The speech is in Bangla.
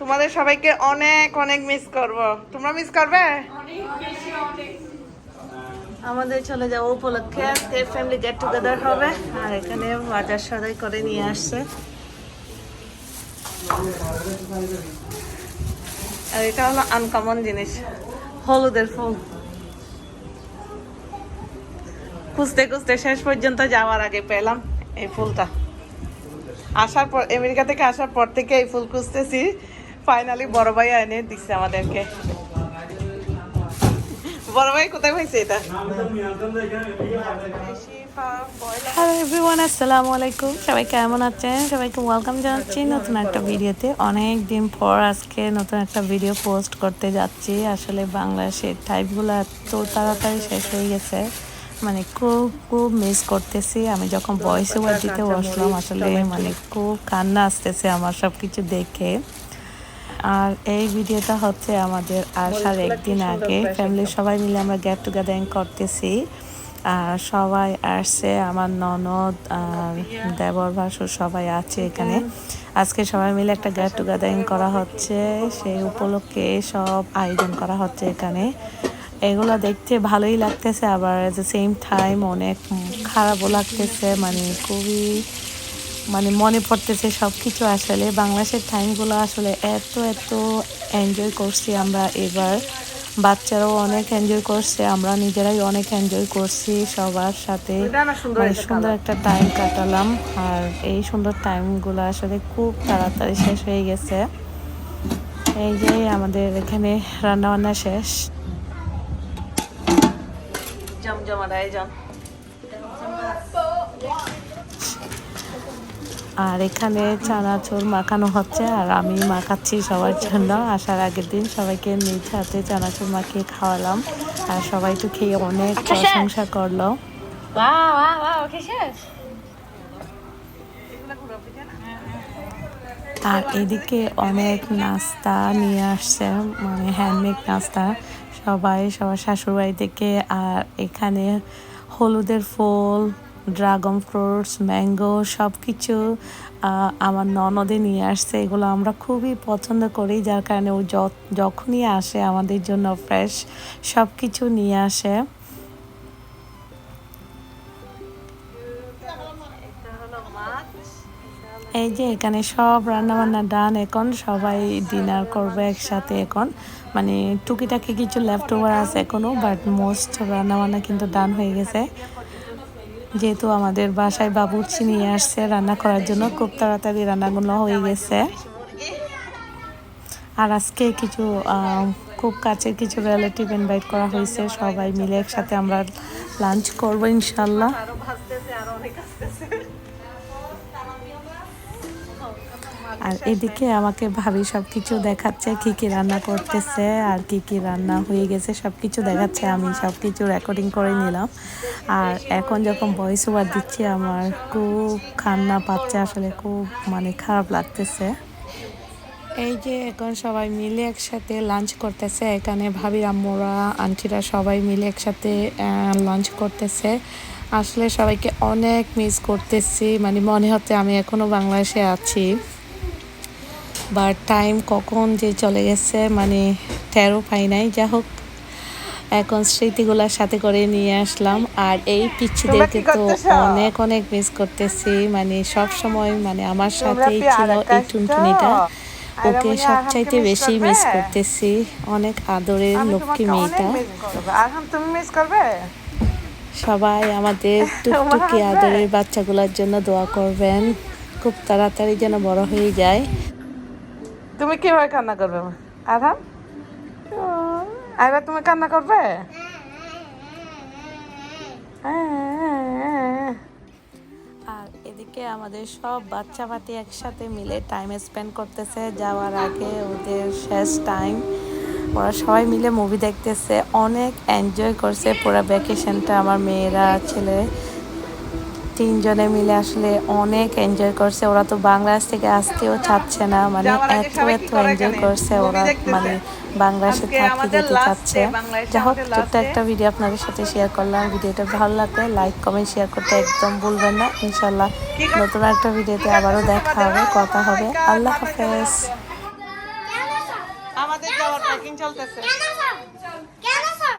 তোমাদের সবাইকে অনেক অনেক মিস করব। তোমরা মিস করবে? আমাদের চলে যাওয়া উপলক্ষে আজকে ফ্যামিলি গেট টুগেদার হবে। আর এখানে বাজার সদাই করে নিয়ে আসছে। আর এটা হলো আনকমন জিনিস, হলুদের ফুল। খুঁজতে খুঁজতে শেষ পর্যন্ত যাওয়ার আগে পেলাম এই ফুলটা। আসার পর, আমেরিকা থেকে আসার পর থেকে এই ফুল খুঁজতেছি। ফাইনালি বড় ভাই এনে দিচ্ছে আমাদেরকে। বড় ভাই কোথায় হয়েছে এটা? আসসালামু আলাইকুম। সবাই সবাইকে ওয়েলকাম জানাচ্ছি নতুন একটা ভিডিওতে। অনেক দিন পর আজকে নতুন একটা ভিডিও পোস্ট করতে যাচ্ছি। আসলে এত তাড়াতাড়ি শেষ হয়ে গেছে। মানে খুব খুব মিস করতেছি। আমি যখন ভয়েস ওভার দিতে বসলাম, আসলে মানে খুব কান্না আসতেছে আমার সব কিছু দেখে। আর এই ভিডিওটা হচ্ছে আমাদের আসার একদিন আগে। ফ্যামিলির সবাই মিলে আমরা গেট টুগেদারিং করতেছি। আর সবাই আসছে আমার ননদ আর দেবর ভাসুর সবাই আছে এখানে। আজকে সবাই মিলে একটা গেট টুগেদারিং করা হচ্ছে। সেই উপলক্ষে সব আয়োজন করা হচ্ছে এখানে। এগুলো দেখতে ভালোই লাগতেছে আবার এট দ্য সেম টাইম অনেক খারাপও লাগতেছে। মানে খুবই মানে মনে পড়তেছে সব কিছু আসলে। বাংলাদেশের টাইমগুলো আসলে এত এত এনজয় করছি আমরা এবার। বাচ্চারাও অনেক এনজয় করছে, আমরা নিজেরাই অনেক এনজয় করছি সবার সাথে। মানে সুন্দর একটা টাইম কাটালাম। আর এই সুন্দর টাইমগুলো আসলে খুব তাড়াতাড়ি শেষ হয়ে গেছে। এই যে আমাদের এখানে রান্না বান্না শেষ জমজমাট আয়োজন আর এখানে চানাচুর মাখানো হচ্ছে আর আমি মাখাচ্ছি সবার জন্য। আসার আগের দিন সবাইকে নিজ হাতে চানাচুর মাখিয়ে খাওয়ালাম আর সবাই তো খেয়ে অনেক প্রশংসা করল। আর এদিকে অনেক নাস্তা নিয়ে আসছে মানে হ্যান্ডমেড নাস্তা সবাই সবার শ্বশুরবাড়ি থেকে। আর এখানে হলুদের ফুল ড্রাগন ফ্রুটস, ম্যাঙ্গো সব কিছু আমার ননদে নিয়ে আসছে। এগুলো আমরা খুবই পছন্দ করি, যার কারণে ও যখনই আসে আমাদের জন্য ফ্রেশ সব কিছু নিয়ে আসে। এই যে এখানে সব রান্না বান্না ডান এখন, সবাই ডিনার করবে একসাথে এখন। মানে টুকিটাকি কিছু লেফট ওভার আছে এখনও বাট মোস্ট রান্না বান্না কিন্তু ডান হয়ে গেছে। যেহেতু আমাদের বাসায় বাবুর্চি নিয়ে আসছে, রান্না করার জন্য খুব তাড়াতাড়ি রান্নাগুলো হয়ে গেছে। আর আজকে কিছু খুব কাছের কিছু রিলেটিভ ইনভাইট করা হয়েছে, সবাই মিলে একসাথে আমরা লাঞ্চ করব ইনশাল্লাহ আর এদিকে আমাকে ভাবি সব কিছু দেখাচ্ছে, কি কি রান্না করতেছে, আর কি কি রান্না হয়ে গেছে সব কিছু দেখাচ্ছে। আমি সব কিছু রেকর্ডিং করে নিলাম। আর এখন যখন ভয়েস ওভার দিচ্ছি, আমার খুব কান্না পাচ্ছে, আসলে খুব মানে খারাপ লাগতেছে। এই যে এখন সবাই মিলে একসাথে লাঞ্চ করতেছে, এখানে ভাবি, আম্মুরা, আন্টিরা সবাই মিলে একসাথে লাঞ্চ করতেছে। আসলে সবাইকে অনেক মিস করতেছি মানে মনে হচ্ছে আমি এখনও বাংলাদেশে আছি। বা টাইম কখন যে চলে গেছে মানে টেরো পাই নাই। যা হোক এখন স্মৃতিগুলোর সাথে করে নিয়ে আসলাম। আর এই পিচ্ছিদেরকে তো অনেক অনেক মিস করতেছি। মানে সব সময় মানে আমার সাথেই ছিল এই টুনটুনিটা। ওকে সবচাইতে বেশি মিস করতেছি। অনেক আদরের লক্ষ্মী মেয়েটা। তুমি মিস করবে? সবাই আমাদের টুকটুকি আদরের বাচ্চাগুলোর জন্য দোয়া করবেন। খুব তাড়াতাড়ি যেন বড় হয়ে যায়। তুমি কীভাবে কান্না করবে? আরাম? আইবা তুমি কান্না করবে? আর এদিকে আমাদের সব বাচ্চা পাতি একসাথে মিলে টাইম স্পেন্ড করতেছে। যাওয়ার আগে ওদের শেষ টাইম ওরা সবাই মিলে মুভি দেখতেছে। অনেক এনজয় করছে পুরো ভ্যাকেশনটা আমার মেয়েরা, ছেলে তিনজনে মিলে আসলে অনেক এনজয় করছে। ওরা তো বাংলাদেশ থেকে আসতেও চাচ্ছে না মানে এত এত এনজয় করছে ওরা মানে বাংলাদেশে থাকতে যেতে চাচ্ছে। যাই হোক ছোট্ট একটা ভিডিও আপনাদের সাথে শেয়ার করলাম। ভিডিওটা ভালো লাগলে লাইক কমেন্ট শেয়ার করতে একদম ভুলবেন না। ইনশাল্লাহ নতুন একটা ভিডিওতে আবারও দেখা হবে কথা হবে। আল্লাহ হাফেজ। আমাদের যাওয়ার প্যাকিং চলতেছে।